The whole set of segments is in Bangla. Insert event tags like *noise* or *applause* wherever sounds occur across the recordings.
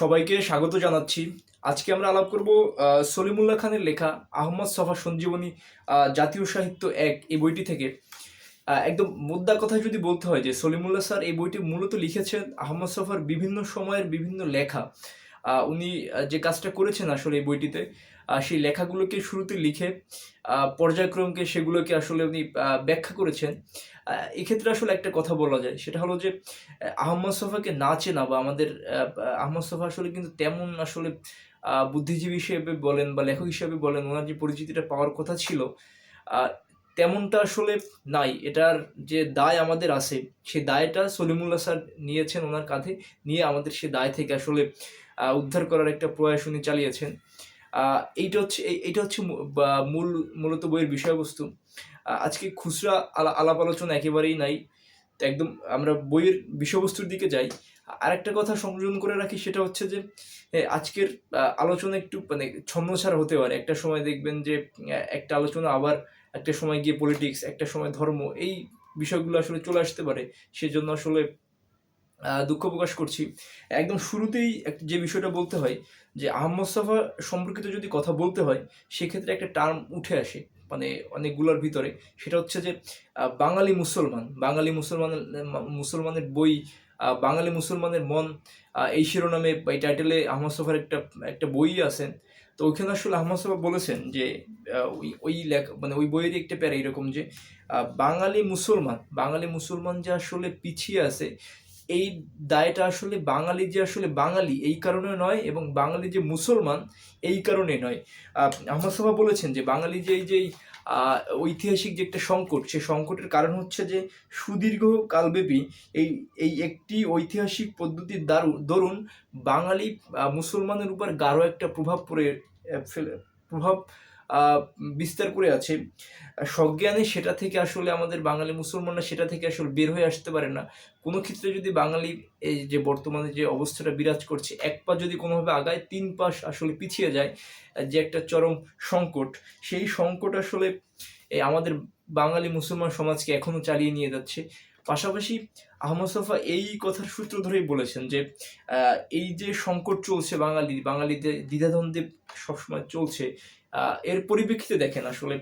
সবাইকে স্বাগত জানাচ্ছি। আজকে আমরা আলাপ করব সলিমুল্লাহ খানের লেখা আহমদ সফা সঞ্জীবনী জাতীয় সাহিত্য এক, এই বইটি থেকে। একদম মুদ্রা কথা যদি বলতে হয় যে সলিমুল্লাহ স্যার এই বইটি মূলত লিখেছেন আহমদ সফার বিভিন্ন সময়ের বিভিন্ন লেখা। উনি যে কাজটা করেছেন আসলে এই বইটিতে সেই লেখাগুলোকে শুরুতে লিখে পর্যায়ক্রমকে সেগুলোকে আসলে উনি ব্যাখ্যা করেছেন। এক্ষেত্রে আসলে একটা কথা বলা যায় সেটা হলো যে আহম্মদ সফাকে না চেনা বা আমাদের আহ, আহমদ সফা আসলে কিন্তু তেমন আসলে বুদ্ধিজীবী হিসেবে বলেন বা লেখক হিসেবে বলেন ওনার যে পরিচিতিটা পাওয়ার কথা ছিল তেমনটা আসলে নাই। এটার যে দায় আমাদের আছে সেই দায়টা সলিমুল্লাহ স্যার নিয়েছেন ওনার কাঁধে নিয়ে আমাদের সে দায় থেকে আসলে উদ্ধার করার একটা প্রয়াস উনি চালিয়েছেন। এইটা হচ্ছে এইটা হচ্ছে মূল, মূলত বইয়ের বিষয়বস্তু। আজকে খুচরা আলা- আলাপ আলোচনা একেবারেই নাই। তো একদম আমরা বইয়ের বিষয়বস্তুর দিকে যাই। আরেকটা কথা সংযোজন করে রাখি সেটা হচ্ছে যে আজকের আলোচনা একটু মানে ছন্নছাড়া হতে পারে। একটা সময় দেখবেন যে একটা আলোচনা আবার একটা সময় গিয়ে পলিটিক্স একটা সময় ধর্ম, এই বিষয়গুলো আসলে চলে আসতে পারে। সেজন্য আসলে দুঃখ প্রকাশ করছি। একদম শুরুতেই যে বিষয়টা বলতে হয়, যে আহমদ সাফা সম্পর্কিত যদি কথা বলতে হয়, সেক্ষেত্রে একটা টার্ম উঠে আসে মানে অনেকগুলোর ভিতরে। সেটা হচ্ছে যে বাঙালি মুসলমান, বাঙালি মুসলমানের মুসলমানের বই বাঙালি মুসলমানের মন এই শিরোনামে বা এই টাইটেলে আহমদ সফার একটা একটা বই আছে। তো ওইখানে আসলে আহমদ সফা বলেছেন যে ওই ওই লেখা মানে ওই বইয়ের একটা প্যারা এরকম যে বাঙালি মুসলমান বাঙালি মুসলমান যে আসলে পিছিয়ে আছে এই দায়টা আসলে বাঙালি যে আসলে বাঙালি এই কারণে নয় এবং বাঙালি যে মুসলমান এই কারণে নয়। আহ, আহমদ সাফা বলেছেন যে বাঙালি যে এই যে ঐতিহাসিক যে একটা সংকট সেই সংকটের কারণ হচ্ছে যে সুদীর্ঘ কালব্যাপী এই এই একটি ঐতিহাসিক পদ্ধতির দারু দরুন বাঙালি মুসলমানের উপর গাঢ় একটা প্রভাব পড়ে ফেলে প্রভাব বিস্তার করে আছে। সজ্ঞানে সেটা থেকে আসলে আমাদের বাঙালি মুসলমানরা সেটা থেকে আসলে বের হয়ে আসতে পারে না। কোনো ক্ষেত্রে যদি বাঙালি এই যে বর্তমানে যে অবস্থাটা বিরাজ করছে, এক পা যদি কোনোভাবে আগায়, তিন পাশ আসলে পিছিয়ে যায়, যে একটা চরম সংকট, সেই সংকট আসলে আমাদের বাঙালি মুসলমান সমাজকে এখনও চালিয়ে নিয়ে যাচ্ছে। পাশাপাশি আহমদ সফা এই কথার সূত্র ধরেই বলেছেন যে এই যে সংকট চলছে বাঙালি, বাঙালিদের দ্বিধাদ্বন্দ্বে সবসময় চলছে এর পরিপ্রেক্ষিতে দেখেন আসলে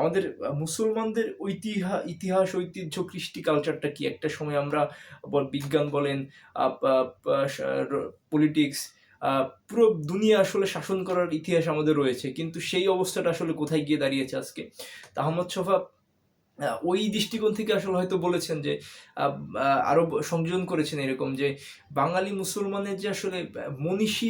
আমাদের মুসলমানদের ঐতিহ্য ইতিহাস, ঐতিহ্য, কৃষ্টি কালচারটা কি? একটা সময় আমরা বিজ্ঞান বলেন পলিটিক্স পুরো দুনিয়া আসলে শাসন করার ইতিহাস আমাদের রয়েছে। কিন্তু সেই অবস্থাটা আসলে কোথায় গিয়ে দাঁড়িয়েছে আজকে? তাহমদ শফা ওই দৃষ্টিকোণ থেকে আসলে হয়তো বলেছেন যে আরও সংযোজন করেছেন এরকম যে, বাঙালি মুসলমানের যে আসলে মনীষী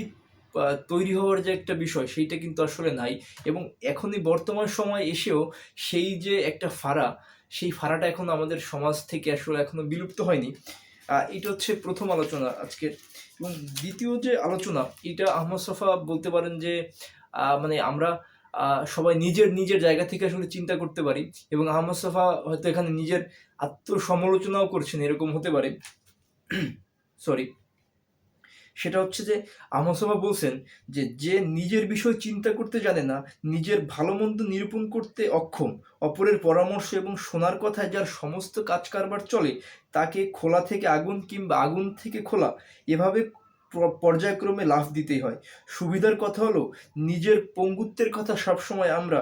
তৈরি হওয়ার যে একটা বিষয় সেইটা কিন্তু আসলে নাই এবং এখনই বর্তমান সময় এসেও সেই যে একটা ফাড়া, সেই ফাড়াটা এখন আমাদের সমাজ থেকে আসলে এখনও বিলুপ্ত হয়নি। এটা হচ্ছে প্রথম আলোচনা আজকের। এবং দ্বিতীয় যে আলোচনা, এটা আহমদ সফা বলতে পারেন যে মানে আমরা সবাই নিজের নিজের জায়গা থেকে আসলে চিন্তা করতে পারি এবং আহমদ সফা হয়তো এখানে নিজের আত্মসমালোচনাও করছেন, এরকম হতে পারে। *clears throat* সরি সেটা হচ্ছে যে আহমদ সফা বলছেন যে যে নিজের বিষয় চিন্তা করতে জানে না, নিজের ভালো মন্দ নিরূপণ করতে অক্ষম। অপরের পরামর্শ এবং শোনার কথায় যার সমস্ত কাজ কারবার চলে, তাকে খোলা থেকে আগুন কিংবা আগুন থেকে খোলা, এভাবে পর্যায়ক্রমে লাফ দিতেই হয়। সুবিধার কথা হলো, নিজের পঙ্গুত্বের কথা সবসময় আমরা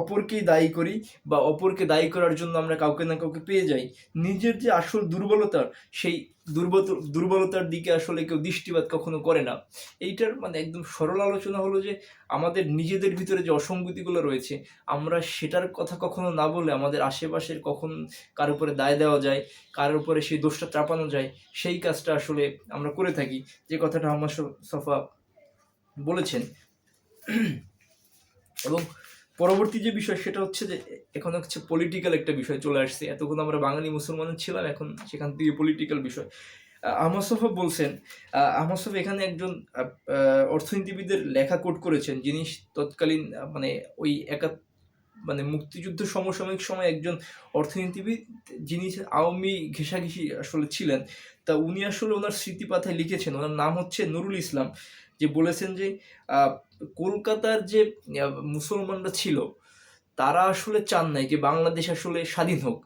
অপরকেই দায়ী করি বা অপরকে দায়ী করার জন্য আমরা কাউকে না কাউকে পেয়ে যাই, নিজের যে আসল দুর্বলতার, সেই দুর্বল, দুর্বলতার দিকে আসলে কেউ দৃষ্টিপাত কখনো করে না। এইটার মানে একদম সরল আলোচনা হলো যে, আমাদের নিজেদের ভিতরে যে অসঙ্গতিগুলো রয়েছে, আমরা সেটার কথা কখনো না বলে আমাদের আশেপাশের কখন কার উপরে দায় দেওয়া যায় কার উপরে সেই দোষটা চাপানো যায়, সেই কাজটা আসলে আমরা করে থাকি। যে কথাটা আমার সফা বলেছেন। এবং পরবর্তী যে বিষয় সেটা হচ্ছে যে, এখন হচ্ছে পলিটিক্যাল একটা বিষয় চলে আসছে। এতক্ষণ আমরা বাঙালি মুসলমান ছিলাম, এখন সেখান থেকে পলিটিক্যাল বিষয়। আহমদ বলছেন আহমদ এখানে একজন অর্থনীতিবিদের লেখা কোট করেছেন, যিনি তৎকালীন মানে ওই একা মানে মুক্তিযুদ্ধ সমসাময়িক সময় একজন অর্থনীতিবিদ, যিনি আওয়ামী ঘেঁষাঘেঁষি আসলে ছিলেন। তা উনি আসলে ওনার স্মৃতিপাথায় লিখেছেন, ওনার নাম হচ্ছে নুরুল ইসলাম, যে বলেছেন যে কলকাতার যে মুসলমানরা ছিল, তারা আসলে চান নাই যে বাংলাদেশ আসলে স্বাধীন হোক।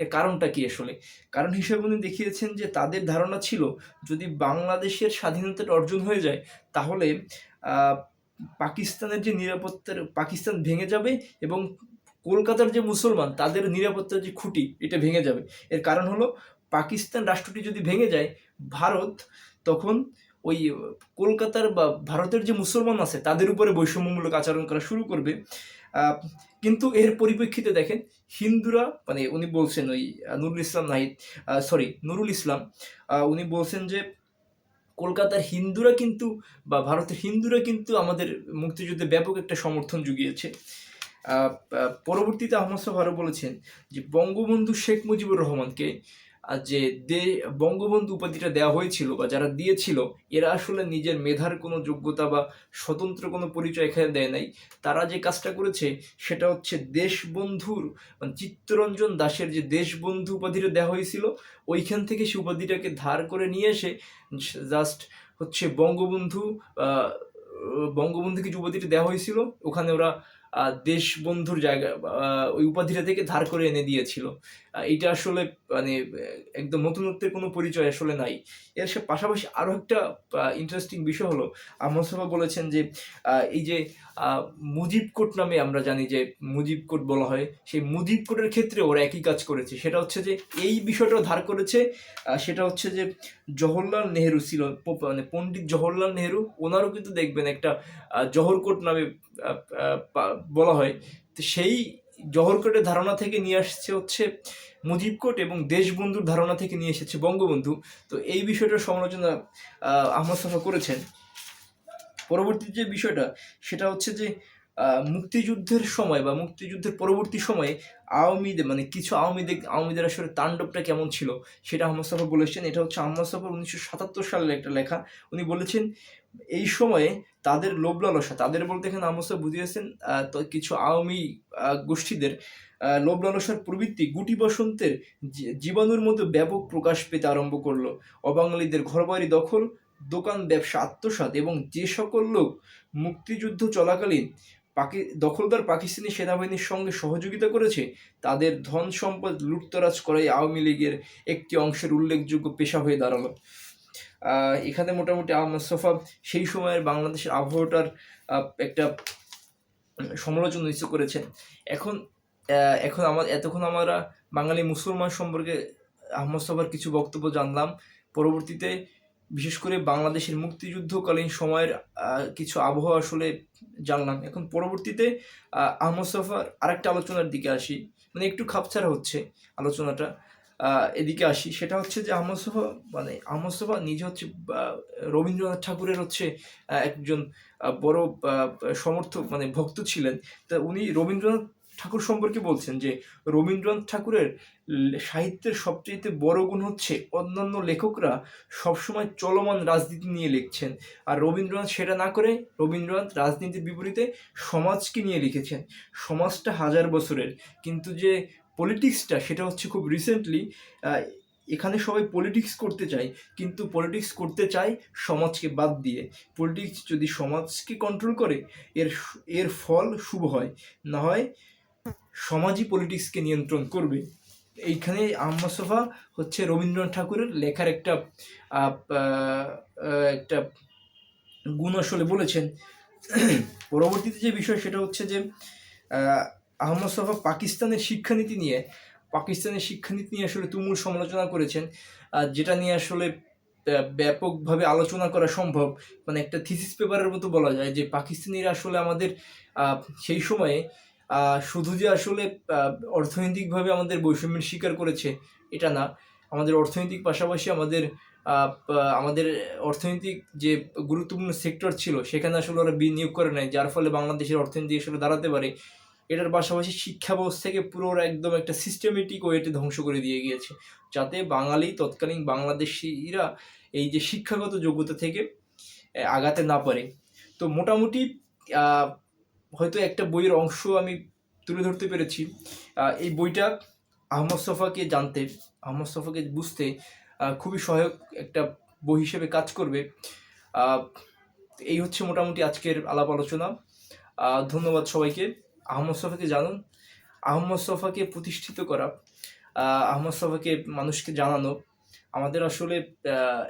এর কারণটা কি আসলে? কারণ হিসেবে উনি দেখিয়েছেন যে তাদের ধারণা ছিল, যদি বাংলাদেশের স্বাধীনতাটা অর্জন হয়ে যায়, তাহলে পাকিস্তানের যে নিরাপত্তার, পাকিস্তান ভেঙে যাবে এবং কলকাতার যে মুসলমান, তাদের নিরাপত্তার যে খুঁটি, এটা ভেঙে যাবে। এর কারণ হলো, পাকিস্তান রাষ্ট্রটি যদি ভেঙে যায়, ভারত তখন ওই কলকাতার বা ভারতের যে মুসলমান আছে, তাদের উপরে বৈষম্যমূলক আচরণ করা শুরু করবে। কিন্তু এর পরিপ্রেক্ষিতে দেখেন, হিন্দুরা মানে উনি বলছেন ওই নুরুল ইসলাম নাহিদ সরি নুরুল ইসলাম উনি বলছেন যে, কলকাতার হিন্দুরা কিন্তু বা ভারতের হিন্দুরা কিন্তু আমাদের মুক্তিযুদ্ধে ব্যাপক একটা সমর্থন জুগিয়েছে। পরবর্তীতে আহমদ সাহেব আরও বলেছেন যে, বঙ্গবন্ধু শেখ মুজিবুর রহমানকে যে দে, বঙ্গবন্ধু উপাধিটা দেওয়া হয়েছিল বা যারা দিয়েছিল, এরা আসলে নিজের মেধার কোনো যোগ্যতা বা স্বতন্ত্র কোনো পরিচয় এখানে দেয় নাই। তারা যে কাজটা করেছে, সেটা হচ্ছে দেশবন্ধুর মানে চিত্তরঞ্জন দাসের যে দেশবন্ধু উপাধিটা দেওয়া হয়েছিল, ওইখান থেকে সে উপাধিটাকে ধার করে নিয়ে এসে জাস্ট হচ্ছে বঙ্গবন্ধু বঙ্গবন্ধুকে যে উপাধিটা দেওয়া হয়েছিল, ওখানে ওরা দেশবন্ধুর জায়গা ওই উপাধিটা থেকে ধার করে এনে দিয়েছিল। এটা আসলে মানে একদম নতুনত্বের কোনো পরিচয় আসলে নাই। এর সে পাশাপাশি আরও একটা ইন্টারেস্টিং বিষয় হলো মোস্তফা বলেছেন যে এই যে আহ, মুজিব কোট নামে আমরা জানি যে মুজিবকোট বলা হয়। সেই মুজিব কোটের ক্ষেত্রে ওরা একই কাজ করেছে। সেটা হচ্ছে যে এই বিষয়টাও ধার করেছে সেটা হচ্ছে যে জওহরলাল নেহেরু ছিল মানে পণ্ডিত জওহরলাল নেহেরু ওনারও কিন্তু দেখবেন একটা জহরকোট নামে বলা হয়। তো সেই জহরকোটের ধারণা থেকে নিয়ে আসছে হচ্ছে মুজিব কোট এবং দেশবন্ধুর ধারণা থেকে নিয়ে এসেছে বঙ্গবন্ধু। তো এই বিষয়টার সমালোচনা আহ, আহমদ সাফা করেছেন। পরবর্তী যে বিষয়টা, সেটা হচ্ছে যে মুক্তিযুদ্ধের সময় বা মুক্তিযুদ্ধের পরবর্তী সময়ে আওয়ামীদের মানে কিছু আওয়ামীদের আওয়ামীদের আসলে তাণ্ডবটা কেমন ছিল, সেটা আহমদ সাফা বলেছেন এটা হচ্ছে আহমদ সাফার উনিশশো সাতাত্তর সালের একটা লেখা। উনি বলেছেন, এই সময়ে তাদের লোভ লালসা তাদের বলতে এখানে আহমদ সাহেব বুঝিয়েছেন তো কিছু আওয়ামী গোষ্ঠীদের লোভ লালসার প্রবৃত্তি গুটি বসন্তের জীবাণুর মতো ব্যাপক প্রকাশ পেতে আরম্ভ করল। অবাঙালিদের ঘরবাড়ি দখল দোকান ব্যবসা, আত্মসাৎ এবং যে সকল লোক মুক্তিযুদ্ধ চলাকালীন পাকি, দখলদার পাকিস্তানি সেনাবাহিনীর সঙ্গে সহযোগিতা করেছে, তাদের ধন সম্পদ লুটতরাজ করাই আওয়ামী লীগের একটি অংশের উল্লেখযোগ্য পেশা হয়ে দাঁড়াল। এখানে মোটামুটি আহমদ সফা সেই সময়ের বাংলাদেশের আবহাওয়াটার একটা সমালোচনা নিশ্চয় করেছেন। এখন এখন আমার এতক্ষণ আমরা বাঙালি মুসলমান সম্পর্কে আহমদ সফার কিছু বক্তব্য জানলাম। পরবর্তীতে বিশেষ করে বাংলাদেশের মুক্তিযুদ্ধকালীন সময়ের কিছু আবহাওয়া আসলে জানলাম। এখন পরবর্তীতে আহ, আহমদ সফার আরেকটা আলোচনার দিকে আসি। মানে একটু খাপছাড়া হচ্ছে আলোচনাটা। এদিকে আসি। সেটা হচ্ছে যে আহমদ সফা মানে আহমদ সফা নিজে হচ্ছে রবীন্দ্রনাথ ঠাকুরের হচ্ছে একজন বড় সমর্থক মানে ভক্ত ছিলেন। তা উনি রবীন্দ্রনাথ ঠাকুর সম্পর্কে বলছেন যে, রবীন্দ্রনাথ ঠাকুরের সাহিত্যের সবচেয়ে বড় গুণ হচ্ছে অন্যান্য লেখকরা সবসময় চলমান রাজনীতি নিয়ে লিখছেন। আর রবীন্দ্রনাথ সেটা না করে রবীন্দ্রনাথ রাজনীতির বিপরীতে সমাজকে নিয়ে লিখেছেন। সমাজটা হাজার বছরের। কিন্তু যে পলিটিক্সটা সেটা হচ্ছে খুব রিসেন্টলি এখানে সবাই পলিটিক্স করতে চায়, কিন্তু পলিটিক্স করতে চায় সমাজকে বাদ দিয়ে। পলিটিক্স যদি সমাজকে কন্ট্রোল করে, এর এর ফল শুভ হয়। না হয় সমাজই পলিটিক্সকে নিয়ন্ত্রণ করবে। এইখানে আহমদ হচ্ছে রবীন্দ্রনাথ ঠাকুরের লেখার একটা একটা গুণ আসলে বলেছেন। পরবর্তীতে যে বিষয় সেটা হচ্ছে যে আহ, আহমদ সোফা পাকিস্তানের শিক্ষানীতি নিয়ে পাকিস্তানের শিক্ষানীতি নিয়ে আসলে তুমুল সমালোচনা করেছেন। যেটা নিয়ে আসলে ব্য- ব্যাপকভাবে আলোচনা করা সম্ভব মানে একটা থিসিস পেপারের মতো বলা যায় যে পাকিস্তানিরা আসলে আমাদের সেই সময়ে শুধু যে আসলে অর্থনৈতিকভাবে আমাদের বৈষম্যের শিকার করেছে, এটা না। আমাদের অর্থনৈতিক পাশাপাশি আমাদের আমাদের অর্থনৈতিক যে গুরুত্বপূর্ণ সেক্টর ছিল, সেখানে আসলে ওরা বিনিয়োগ করে নেয় যার ফলে বাংলাদেশের অর্থনীতি আসলে দাঁড়াতে পারে। এটার পাশাপাশি শিক্ষা ব্যবস্থাকে পুরো একদম একটা সিস্টেমেটিক ওয়েতে ধ্বংস করে দিয়ে গিয়েছে, যাতে বাঙালি, তৎকালীন বাংলাদেশিরা এই যে শিক্ষাগত যোগ্যতা থেকে আগাতে না পারে। তো মোটামুটি হয়তো একটা বইয়ের অংশ আমি তুলে ধরতে পেরেছি। এই বইটা আহমদ সফাকে জানতে আহমদ সফাকে বুঝতে খুবই সহায়ক একটা বই হিসেবে কাজ করবে। এই হচ্ছে মোটামুটি আজকের আলাপ আলোচনা। ধন্যবাদ সবাইকে। আহমদ সফাকে জানুন। আহমদ সফাকে প্রতিষ্ঠিত করা আহ, আহমদ সফাকে মানুষকে জানানো আমাদের আসলে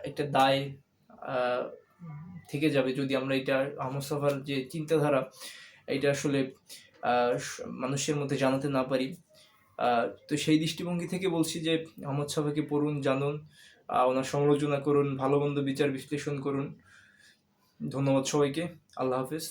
একটা দায় থেকে যাবে যদি আমরা এটা আহমদ সফার যে চিন্তাধারা এটা আসলে মানুষের মধ্যে জানাতে না পারি। তো সেই দৃষ্টিভঙ্গি থেকে বলছি যে, আহমদ সাহাকে পড়ুন, জানুন ওনার সমালোচনা করুন, ভালো মন্দ বিচার বিশ্লেষণ করুন। ধন্যবাদ সবাইকে। আল্লাহ হাফেজ।